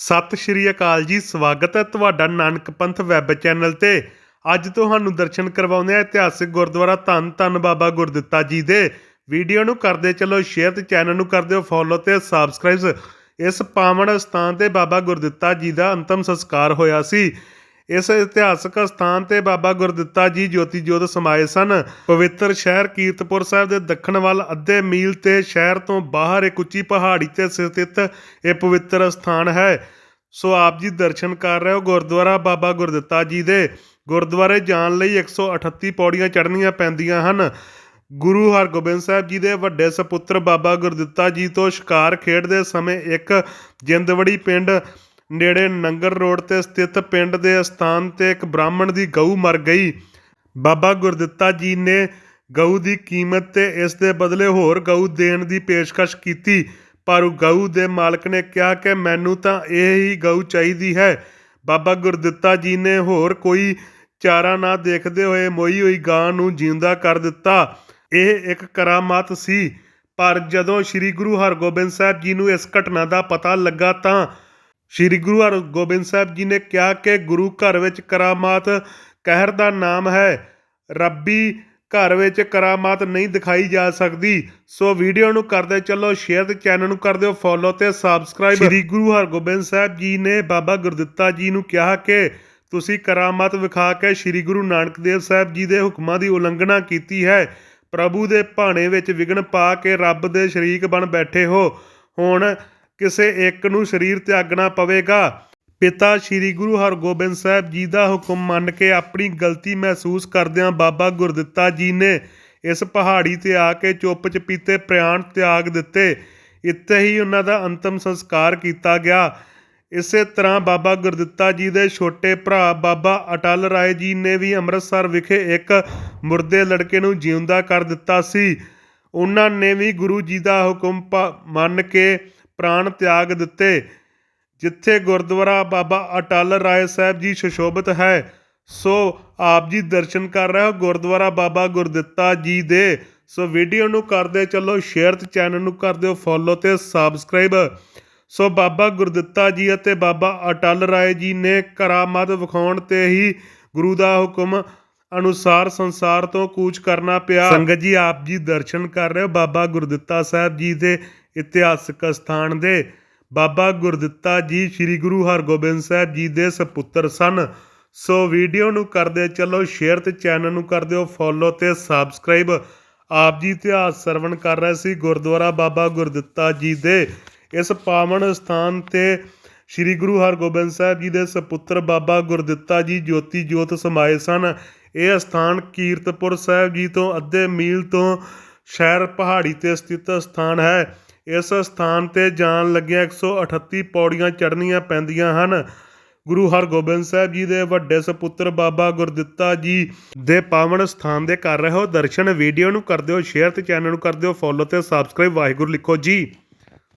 ਸਤਿ ਸ਼੍ਰੀ ਅਕਾਲ ਜੀ, ਸਵਾਗਤ ਹੈ ਤੁਹਾਡਾ ਨਾਨਕ ਪੰਥ ਵੈਬ ਚੈਨਲ ਤੇ। ਅੱਜ ਤੁਹਾਨੂੰ ਦਰਸ਼ਨ ਕਰਵਾਉਂਦੇ ਆ ਇਤਿਹਾਸਿਕ ਗੁਰਦੁਆਰਾ ਧੰਨ ਧੰਨ ਬਾਬਾ ਗੁਰਦਿੱਤਾ ਜੀ ਦੇ। ਵੀਡੀਓ ਨੂੰ ਕਰਦੇ ਚਲੋ ਸ਼ੇਅਰ ਤੇ ਚੈਨਲ ਨੂੰ ਕਰ ਦਿਓ ਫੋਲੋ ਤੇ ਸਬਸਕ੍ਰਾਈਬ ਇਸ ਪਾਵਨ ਸਥਾਨ ਤੇ ਬਾਬਾ ਗੁਰਦਿੱਤਾ ਜੀ ਦਾ ਅੰਤਮ ਸੰਸਕਾਰ ਹੋਇਆ ਸੀ। ਇਸ ਇਤਿਹਾਸਕ ਸਥਾਨ ਤੇ ਬਾਬਾ ਗੁਰਦਿੱਤਾ ਜੀ ਜੋਤੀ ਜੋਤ ਸਮਾਏ ਸਨ। ਪਵਿੱਤਰ ਸ਼ਹਿਰ ਕੀਰਤਪੁਰ ਸਾਹਿਬ ਦੇ ਦੱਖਣ ਵੱਲ ਅੱਧੇ ਮੀਲ ਤੇ ਸ਼ਹਿਰ ਤੋਂ ਬਾਹਰ ਇੱਕ ਉੱਚੀ ਪਹਾੜੀ ਤੇ ਸਥਿਤ ਇਹ ਪਵਿੱਤਰ ਸਥਾਨ ਹੈ। ਸੋ ਆਪ ਜੀ ਦਰਸ਼ਨ ਕਰ ਰਹੇ ਹੋ ਗੁਰਦੁਆਰਾ ਬਾਬਾ ਗੁਰਦਿੱਤਾ ਜੀ ਦੇ। ਗੁਰਦੁਆਰੇ ਜਾਣ ਲਈ 138 ਪੌੜੀਆਂ ਚੜ੍ਹਨੀਆਂ ਪੈਂਦੀਆਂ ਹਨ। ਗੁਰੂ ਹਰਗੋਬਿੰਦ ਸਾਹਿਬ ਜੀ ਦੇ ਵੱਡੇ ਸਪੁੱਤਰ ਬਾਬਾ ਗੁਰਦਿੱਤਾ ਜੀ ਤੋਂ ਸ਼ਿਕਾਰ ਖੇਡਦੇ ਸਮੇਂ ਇੱਕ ਜਿੰਦਵੜੀ ਪਿੰਡ ਨੇੜੇ ਨੰਗਰ ਰੋਡ ਤੇ ਸਥਿਤ ਪਿੰਡ ਦੇ ਸਥਾਨ ਤੇ ਇੱਕ ਬ੍ਰਾਹਮਣ ਦੀ ਗਊ ਮਰ ਗਈ। ਬਾਬਾ ਗੁਰਦਿੱਤਾ ਜੀ ਨੇ ਗਊ ਦੀ ਕੀਮਤ ਤੇ ਇਸ ਦੇ ਬਦਲੇ ਹੋਰ ਗਊ ਦੇਣ ਦੀ ਪੇਸ਼ਕਸ਼ ਕੀਤੀ। ਪਰ ਗਊ ਦੇ ਮਾਲਕ ਨੇ ਕਿਹਾ ਕਿ ਮੈਨੂੰ ਤਾਂ ਇਹ ਹੀ ਗਊ ਚਾਹੀਦੀ ਹੈ। ਬਾਬਾ ਗੁਰਦਿੱਤਾ ਜੀ ਨੇ ਹੋਰ ਕੋਈ ਚਾਰਾ ਨਾ ਦੇਖਦੇ ਹੋਏ ਮੋਈ ਹੋਈ ਗਾਂ ਨੂੰ ਜਿਉਂਦਾ ਕਰ ਦਿੱਤਾ। ਇਹ ਇੱਕ ਕਰਾਮਾਤ ਸੀ। ਪਰ ਜਦੋਂ ਸ੍ਰੀ ਗੁਰੂ ਹਰਗੋਬਿੰਦ ਸਾਹਿਬ ਜੀ ਨੂੰ ਇਸ ਘਟਨਾ ਦਾ ਪਤਾ ਲੱਗਾ ਤਾਂ ਸ੍ਰੀ ਗੁਰੂ ਹਰਗੋਬਿੰਦ ਸਾਹਿਬ ਜੀ ਨੇ ਕਿਹਾ ਕਿ ਗੁਰੂ ਘਰ ਵਿੱਚ ਕਰਾਮਾਤ ਕਹਿਰ ਦਾ ਨਾਮ ਹੈ। ਰੱਬੀ ਘਰ ਵਿੱਚ ਕਰਾਮਾਤ ਨਹੀਂ ਦਿਖਾਈ ਜਾ ਸਕਦੀ। ਸੋ ਵੀਡੀਓ ਨੂੰ ਕਰਦੇ ਚੱਲੋ ਸ਼ੇਅਰ ਤੇ ਚੈਨਲ ਨੂੰ ਕਰ ਦਿਓ ਫੋਲੋ ਤੇ ਸਬਸਕ੍ਰਾਈਬ ਸ੍ਰੀ ਗੁਰੂ ਹਰਗੋਬਿੰਦ ਸਾਹਿਬ ਜੀ ਨੇ ਬਾਬਾ ਗੁਰਦਿੱਤਾ ਜੀ ਨੂੰ ਕਿਹਾ ਕਿ ਤੁਸੀਂ ਕਰਾਮਾਤ ਵਿਖਾ ਕੇ ਸ੍ਰੀ ਗੁਰੂ ਨਾਨਕ ਦੇਵ ਸਾਹਿਬ ਜੀ ਦੇ ਹੁਕਮਾਂ ਦੀ ਉਲੰਘਣਾ ਕੀਤੀ ਹੈ। ਪ੍ਰਭੂ ਦੇ ਭਾਣੇ ਵਿੱਚ ਵਿਗਨ ਪਾ ਕੇ ਰੱਬ ਦੇ ਸ਼ਰੀਕ ਬਣ ਬੈਠੇ ਹੋ। ਹੁਣ ਕਿਸੇ ਇੱਕ ਨੂੰ ਸਰੀਰ ਤਿਆਗਣਾ ਪਵੇਗਾ। ਪਿਤਾ ਸ੍ਰੀ ਗੁਰੂ ਹਰਗੋਬਿੰਦ ਸਾਹਿਬ ਜੀ ਦਾ ਹੁਕਮ ਮੰਨ ਕੇ ਆਪਣੀ ਗਲਤੀ ਮਹਿਸੂਸ ਕਰਦਿਆਂ ਬਾਬਾ ਗੁਰਦਿੱਤਾ ਜੀ ਨੇ ਇਸ ਪਹਾੜੀ ਤੇ ਆ ਕੇ ਚੁੱਪ ਚਪੀਤੇ ਪ੍ਰਾਣ ਤਿਆਗ ਦਿੱਤੇ। ਇੱਥੇ ਹੀ ਉਹਨਾਂ ਦਾ ਅੰਤਮ ਸੰਸਕਾਰ ਕੀਤਾ ਗਿਆ। ਇਸੇ ਤਰ੍ਹਾਂ ਬਾਬਾ ਗੁਰਦਿੱਤਾ ਜੀ ਦੇ ਛੋਟੇ ਭਰਾ ਬਾਬਾ ਅਟਲ ਰਾਏ ਜੀ ਨੇ ਵੀ ਅੰਮ੍ਰਿਤਸਰ ਵਿਖੇ ਇੱਕ ਮੁਰਦੇ ਲੜਕੇ ਨੂੰ ਜਿਉਂਦਾ ਕਰ ਦਿੱਤਾ ਸੀ। ਉਹਨਾਂ ਨੇ ਵੀ ਗੁਰੂ ਜੀ ਦਾ ਹੁਕਮ ਪ- ਮੰਨ ਕੇ ਪ੍ਰਾਣ ਤਿਆਗ ਦਿੱਤੇ, ਜਿੱਥੇ ਗੁਰਦੁਆਰਾ ਬਾਬਾ ਅਟਲ ਰਾਏ ਸਾਹਿਬ ਜੀ ਸੁਸ਼ੋਭਿਤ ਹੈ, ਸੋ ਆਪ ਜੀ ਦਰਸ਼ਨ ਕਰ ਰਹੇ ਹੋ ਗੁਰਦੁਆਰਾ ਬਾਬਾ ਗੁਰਦਿੱਤਾ ਜੀ ਦੇ। ਸੋ ਵੀਡੀਓ ਨੂੰ ਕਰਦੇ ਚੱਲੋ ਸ਼ੇਅਰ ਤੇ ਚੈਨਲ ਨੂੰ ਕਰ ਦਿਓ ਫੋਲੋ ਤੇ ਸਬਸਕ੍ਰਾਈਬ ਸੋ ਬਾਬਾ ਗੁਰਦਿੱਤਾ ਜੀ ਅਤੇ ਬਾਬਾ ਅਟਲ ਰਾਏ ਜੀ ਨੇ ਕਰਾਮਾਤ ਵਿਖਾਉਣ ਤੇ ਹੀ ਗੁਰੂ ਦਾ ਹੁਕਮ ਅਨੁਸਾਰ ਸੰਸਾਰ ਤੋਂ ਕੂਚ ਕਰਨਾ ਪਿਆ। ਸੰਗਤ ਜੀ, ਆਪ ਜੀ ਦਰਸ਼ਨ ਕਰ ਰਹੇ ਹੋ ਬਾਬਾ ਗੁਰਦਿੱਤਾ ਸਾਹਿਬ ਜੀ ਦੇ ਇਤਿਹਾਸਕ ਅਸਥਾਨ ਦੇ। ਬਾਬਾ ਗੁਰਦਿੱਤਾ ਜੀ ਸ੍ਰੀ ਗੁਰੂ ਹਰਗੋਬਿੰਦ ਸਾਹਿਬ ਜੀ ਦੇ ਸਪੁੱਤਰ ਸਨ। ਸੋ ਵੀਡੀਓ ਨੂੰ ਕਰਦੇ ਚੱਲੋ ਸ਼ੇਅਰ ਤੇ ਚੈਨਲ ਨੂੰ ਕਰ ਦਿਓ ਫੋਲੋ ਤੇ ਸਬਸਕ੍ਰਾਈਬ ਆਪ ਜੀ ਇਤਿਹਾਸ ਸਰਵਣ ਕਰ ਰਹੇ ਸੀ ਗੁਰਦੁਆਰਾ ਬਾਬਾ ਗੁਰਦਿੱਤਾ ਜੀ ਦੇ। ਇਸ ਪਾਵਨ ਸਥਾਨ ਤੇ ਸ੍ਰੀ ਗੁਰੂ ਹਰਗੋਬਿੰਦ ਸਾਹਿਬ ਜੀ ਦੇ ਸਪੁੱਤਰ ਬਾਬਾ ਗੁਰਦਿੱਤਾ ਜੀ ਜੋਤੀ ਜੋਤ ਸਮਾਏ ਸਨ। ਇਹ ਸਥਾਨ ਕੀਰਤਪੁਰ ਸਾਹਿਬ ਜੀ ਤੋਂ ਅੱਧੇ ਮੀਲ ਤੋਂ ਸ਼ਹਿਰ ਪਹਾੜੀ ਤੇ ਸਥਿਤ ਸਥਾਨ ਹੈ। ਇਸ ਸਥਾਨ ਤੇ ਜਾਣ ਲੱਗਿਆ 138 ਪੌੜੀਆਂ ਚੜ੍ਹਨੀਆਂ ਪੈਂਦੀਆਂ ਹਨ। ਗੁਰੂ ਹਰਗੋਬਿੰਦ ਸਾਹਿਬ ਜੀ ਦੇ ਵੱਡੇ ਸਪੁੱਤਰ ਬਾਬਾ ਗੁਰਦਿੱਤਾ ਜੀ ਦੇ ਪਾਵਨ ਸਥਾਨ ਦੇ ਕਰ ਰਹੇ। ਹੋ ਦਰਸ਼ਨ ਵੀਡੀਓ ਨੂੰ ਕਰ ਦਿਓ, ਸ਼ੇਅਰ ਤੇ ਚੈਨਲ ਨੂੰ ਕਰ ਦਿਓ, ਫੋਲੋ ਤੇ ਸਬਸਕ੍ਰਾਈਬ। ਵਾਹਿਗੁਰੂ ਲਿਖੋ ਜੀ।